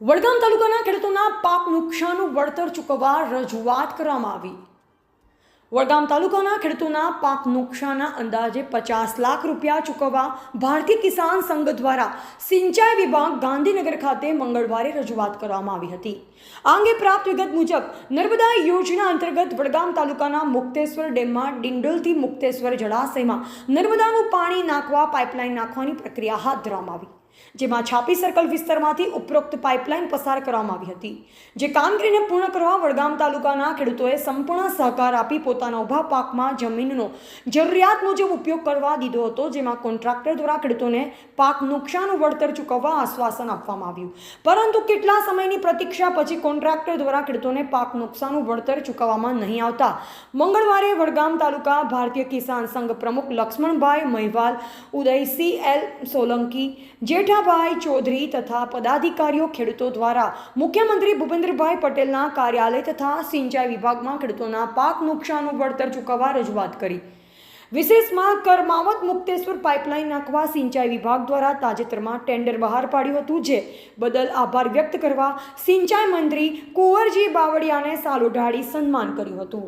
વડગામ તાલુકાના ખેડૂતોના પાક નુકસાનનું વળતર ચૂકવવા રજૂઆત કરવામાં આવી. વડગામ તાલુકાના ખેડૂતોના પાક નુકસાનના અંદાજે પચાસ લાખ રૂપિયા ચૂકવવા ભારતીય કિસાન સંઘ દ્વારા સિંચાઈ વિભાગ ગાંધીનગર ખાતે મંગળવારે રજૂઆત કરવામાં આવી હતી. આ અંગે પ્રાપ્ત વિગત મુજબ, નર્મદા યોજના અંતર્ગત વડગામ તાલુકાના મુક્તેશ્વર ડેમમાં ડિંડોલથી મુક્તેશ્વર જળાશયમાં નર્મદાનું પાણી નાખવા પાઇપલાઇન નાખવાની પ્રક્રિયા હાથ ધરવામાં આવી. જેમાં છાપી સર્કલ વિસ્તારમાંથી ઉપરોક્ત પાઇપલાઇન પસાર કરવામાં આવી હતી, જે કામગીરીને પૂર્ણ કરવા વડગામ તાલુકાના ખેડૂતોએ સંપૂર્ણ સહકાર આપી પોતાના ઊભા પાકમાં જમીનનો જરૂરિયાત મુજબ ઉપયોગ કરવા દીધો હતો, જેમાં કોન્ટ્રાક્ટર દ્વારા ખેડૂતોને પાક નુકસાનનું વળતર ચૂકવવા આશ્વાસન આપવામાં આવ્યું. પરંતુ કેટલા સમયની પ્રતીક્ષા પછી કોન્ટ્રાક્ટર દ્વારા ખેડૂતોને પાક નુકસાનનું વળતર ચૂકવવામાં નહીં આવતા? મંગળવારે વડગામ તાલુકા ભારતીય કિસાન સંઘ પ્રમુખ લક્ષ્મણભાઈ મહિવાલ સી એલ સોલંકી જેઠાભાઈ ચૌધરી તથા પદાધિકારીઓ ખેડૂતો દ્વારા મુખ્યમંત્રી ભૂપેન્દ્રભાઈ પટેલના કાર્યાલય તથા સિંચાઈ વિભાગમાં ખેડૂતોના પાક નુકસાનનું વળતર ચૂકવવા રજૂઆત કરી. વિશેષમાં કરમાવત મુક્તેશ્વર પાઇપલાઇન નાખવા સિંચાઈ વિભાગ દ્વારા તાજેતરમાં ટેન્ડર બહાર પાડ્યું હતું, જે બદલ આભાર વ્યક્ત કરવા સિંચાઈ મંત્રી કુંવરજી બાવળિયાને સાલોઢાળી સન્માન કર્યું હતું.